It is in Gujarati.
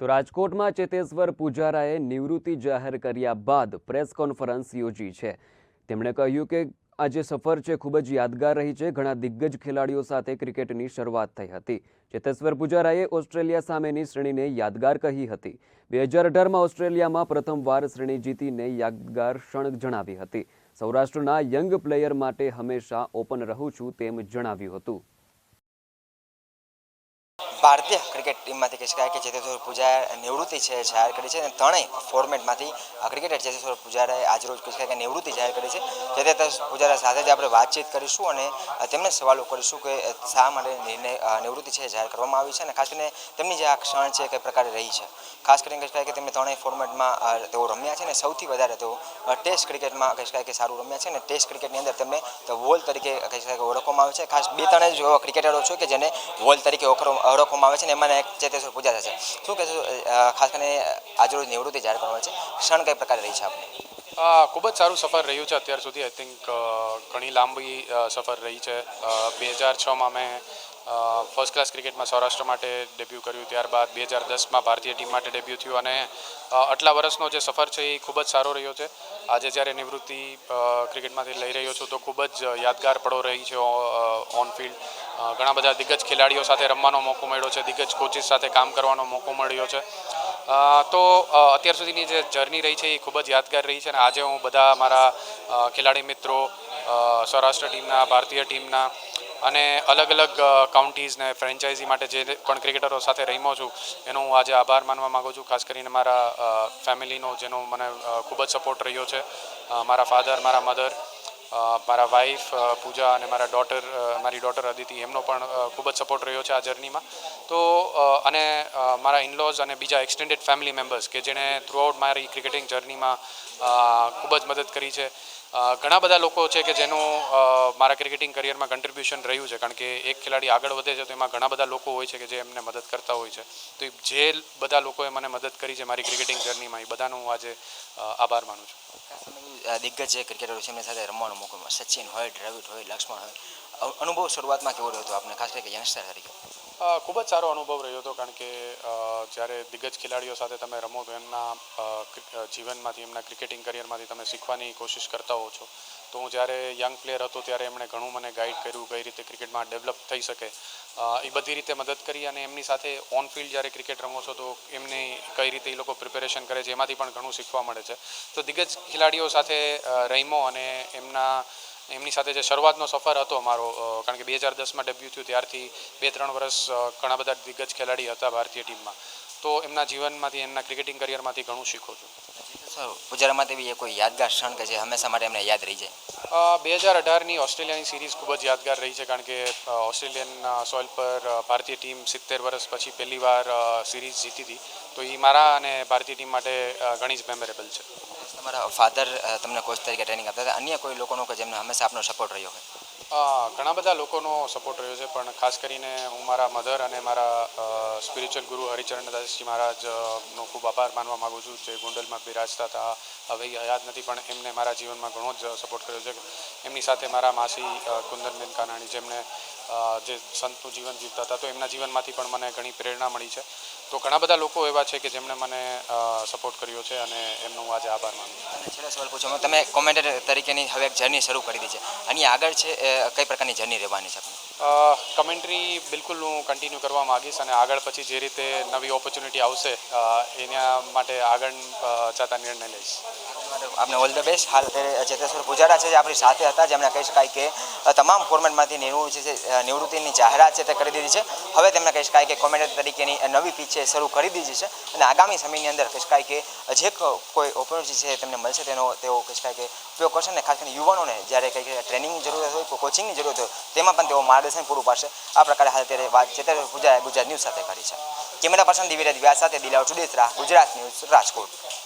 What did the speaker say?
તો રાજકોટમાં ચેતેશ્વર પૂજારાએ નિવૃત્તિ જાહેર કર્યા બાદ પ્રેસ કોન્ફરન્સ યોજી છે. તેમણે કહ્યું કે આ જે સફર છે, ખૂબ જ યાદગાર રહી છે. ઘણા દિગ્ગજ ખેલાડીઓ સાથે ક્રિકેટની શરૂઆત થઈ હતી. ચેતેશ્વર પૂજારાએ ઓસ્ટ્રેલિયા સામેની શ્રેણીને યાદગાર કહી હતી. બે હજાર અઢારમાં ઓસ્ટ્રેલિયામાં પ્રથમવાર શ્રેણી જીતીને યાદગાર ક્ષણ જણાવી હતી. સૌરાષ્ટ્રના યંગ પ્લેયર માટે હંમેશા ઓપન રહું છું તેમ જણાવ્યું હતું. ભારતીય ક્રિકેટ ટીમમાંથી કહી શકાય કે ચેતેશ્વર પૂજારા નિવૃત્તિ છે, જાહેર કરી છે અને ત્રણેય ફોર્મેટમાંથી ક્રિકેટર ચેતેશ્વર પૂજારાએ આજરોજ કહી શકાય કે નિવૃત્તિ જાહેર કરી છે. ચેતેશ્વર પૂજારા સાથે જ આપણે વાતચીત કરીશું અને તેમને સવાલો કરીશું કે શા માટે નિર્ણય નિવૃત્તિ છે જાહેર કરવામાં આવી છે અને ખાસ કરીને તેમની જે આ ક્ષણ છે કઈ પ્રકારે રહી છે. ખાસ કરીને કહી શકાય કે તેમને ત્રણેય ફોર્મેટમાં તેઓ રમ્યા છે અને સૌથી વધારે તેઓ ટેસ્ટ ક્રિકેટમાં કહી શકાય કે સારું રમ્યા છે અને ટેસ્ટ ક્રિકેટની અંદર તેમને વોલ તરીકે કહી શકાય કે ઓળખવામાં આવે છે. ખાસ બે ત્રણ જ ક્રિકેટરો છે કે જેને વોલ તરીકે ઓળખો- ઓળખવામાં આવે છે અને એમાં એક ચેતેશ્વર પૂજા છે શું કહેશો ખાસ કરીને આજરોજ નિવૃત્તિ જાહેર કરવામાં છે. ક્ષણ કઈ પ્રકારે રહી છે આપણે ખૂબ જ સારું સફર રહ્યું છે અત્યાર સુધી. આઈ થિંક ઘણી લાંબી સફર રહી છે. બે હજાર છમાં મેં ફર્સ્ટ ક્લાસ ક્રિકેટમાં સૌરાષ્ટ્ર માટે ડેબ્યુ કર્યું. ત્યારબાદ બે હજાર દસમાં ભારતીય ટીમ માટે ડેબ્યુ થયું અને આટલા વર્ષનો જે સફર છે એ ખૂબ જ સારો રહ્યો છે. આજે જ્યારે નિવૃત્તિ ક્રિકેટમાંથી લઈ રહ્યો છું તો ખૂબ જ યાદગાર પડો રહી છે ઓન ફિલ્ડ ઘણા બધા દિગ્ગજ ખેલાડીઓ સાથે રમવાનો મોકો મળ્યો છે, દિગ્ગજ કોચિસ સાથે કામ કરવાનો મોકો મળ્યો છે. તો અત્યાર સુધીની જે જર્ની રહી છે એ ખૂબ જ યાદગાર રહી છે અને આજે હું બધા મારા ખેલાડી મિત્રો સૌરાષ્ટ્ર ટીમના, ભારતીય ટીમના અને અલગ અલગ કાઉન્ટીઝ ને ફ્રેન્ચાઇઝી માટે જે પણ ક્રિકેટરો સાથે રમ્યો છું, એનો હું આજે આભાર માનવા માગું છું. ખાસ કરીને મારા ફેમિલીનો જેનો મને ખૂબ જ સપોર્ટ રહ્યો છે. મારા ફાધર મારા મધર મારા વાઈફ પૂજા અને મારા ડોટર મારી ડોટર અદિતિ, એમનો પણ ખૂબ જ સપોર્ટ રહ્યો છે આ જર્નીમાં તો અને મારા ઇનલોઝ અને બીજા એક્સટેન્ડેડ ફેમિલી મેમ્બર્સ કે જેણે થ્રુઆઉટ મારી ક્રિકેટિંગ જર્નીમાં ખૂબ જ મદદ કરી છે. ઘણા બધા લોકો છે કે જેનું મારા ક્રિકેટિંગ કરિયરમાં કન્ટ્રીબ્યુશન રહ્યું છે. કારણ કે એક ખેલાડી આગળ વધે છે તો એમાં ઘણા બધા લોકો હોય છે કે જે એમને મદદ કરતા હોય છે. તો જે બધા લોકોએ મને મદદ કરી છે મારી ક્રિકેટિંગ જર્નીમાં, એ બધાનો હું આજે આભાર માનું છું. દિગ્ગજ જે ક્રિકેટરો છે એમની સાથે રમવાનો મોકો સચિન હોય, દ્રવિડ હોય, લક્ષ્મણ હોય. અનુભવ શરૂઆતમાં કેવો રહ્યો હતો? આપને ખાસ કરીને યંગસ્ટર તરીકે. ખૂબ જ સારો અનુભવ રહ્યો હતો, કારણ કે જ્યારે દિગ્ગજ ખેલાડીઓ સાથે તમે રમો તો એમના જીવનમાંથી, એમના ક્રિકેટિંગ કરિયરમાંથી તમે શીખવાની કોશિશ કરતા હો છો. તો હું જ્યારે યંગ પ્લેયર હતો ત્યારે એમણે ઘણું મને ગાઈડ કર્યું કઈ રીતે ક્રિકેટમાં ડેવલપ થઈ શકે. એ બધી રીતે મદદ કરી અને એમની સાથે ઓન ફિલ્ડ જ્યારે ક્રિકેટ રમો છો તો એમને કઈ રીતે એ લોકો પ્રિપેરેશન કરે છે, એમાંથી પણ ઘણું શીખવા મળે છે. તો દિગ્ગજ ખેલાડીઓ સાથે રહીમો અને એમના એમની સાથે જે શરૂઆતનો સફર હતો મારો કારણ કે બે હજાર દસમાં ડેબ્યુ થયું ત્યારથી બે ત્રણ વર્ષ ઘણા બધા દિગ્ગજ ખેલાડી હતા ભારતીય ટીમમાં. તો એમના જીવનમાંથી એમના ક્રિકેટિંગ કરિયરમાંથી ઘણું શીખું છું. ગુજરાતમાં તેવી કોઈ યાદગાર ક્ષણ કે જે હંમેશા માટે એમને યાદ રહી જાય? બે હજાર અઢારની ઓસ્ટ્રેલિયાની સિરીઝ ખૂબ જ યાદગાર રહી છે કારણ કે ઓસ્ટ્રેલિયન સોઇલ પર ભારતીય ટીમ સિત્તેર વર્ષ પછી પહેલી વાર સિરીઝ જીતી હતી. તો એ મારા અને ભારતીય ટીમ માટે ઘણી જ મેમરેબલ છે. તમારા ફાધર તમને કોચ તરીકે ટ્રેનિંગ આપતા હતા. અન્ય કોઈ લોકોનો કે જેમને હંમેશા આપનો સપોર્ટ રહ્યો હોય? ઘણા બધા લોકોનો સપોર્ટ રહ્યો છે પણ ખાસ કરીને હું મારા મધર અને મારા સ્પિરિચ્યુઅલ ગુરુ હરિચરણ દાસજી મહારાજનો ખૂબ આભાર માનવા માગું છું જે ગોંડલમાં બિરાજતા હતા. હવે યાદ નથી પણ એમને મારા જીવનમાં ઘણો જ સપોર્ટ કર્યો છે. એમની સાથે મારા માસી કુંદનબેન કાનાણી જેમને અ, જે સંતનું જીવન જીવતા હતા તો એમના જીવનમાંથી પણ મને ઘણી પ્રેરણા મળી છે. તો ઘણા બધા લોકો એવા છે કે જેમણે મને સપોર્ટ કર્યો છે અને એમનો હું આજે આભાર માનું છું. અને છેલ્લો સવાલ પૂછો તમે કોમેન્ટેટર તરીકેની હવે એક જર્ની શરૂ કરી દીધી છે. આની આગળ છે કઈ પ્રકારની જર્ની રહેવાની છે કમેન્ટ્રી બિલકુલ હું કન્ટિન્યુ કરવા માગીશ અને આગળ પછી જે રીતે નવી ઓપોર્ચ્યુનિટી આવશે એના માટે આગળ જતા નિર્ણય લઈશ. આપને ઓલ ધ બેસ્ટ હાલ અત્યારે ચેતેશ્વર પૂજારા છે જે આપણી સાથે હતા, જેમણે કહી શકાય કે તમામ ફોર્મેટમાંથી નિવૃત્તિ છે નિવૃત્તિની જાહેરાત છે તે કરી દીધી છે. હવે તેમણે કહી શકાય કે કોમેન્ટેટર તરીકેની નવી પીચ છે શરૂ કરી દીધી છે અને આગામી સમયની અંદર કહી શકાય કે જે કોઈ ઓપોર્ચ્યુનિટી છે તેમને મળશે તેનો, તેઓ કહી શકાય કે ઉપયોગ કરશે ને ખાસ કરીને યુવાનોને જ્યારે કંઈક ટ્રેનિંગની જરૂરત હોય કોચિંગની જરૂરત હોય, તેમાં પણ તેઓ માર્ગદર્શન પૂરું પાડશે. આ પ્રકારે હાલ અત્યારે વાત ચેતેશ્વર પૂજાએ ગુજરાત ન્યૂઝ સાથે કરી છે. કેમેરા પર્સન દિવ્યરાજ વ્યાસ સાથે દિલાવ ચુડેસરા ગુજરાત ન્યૂઝ રાજકોટ.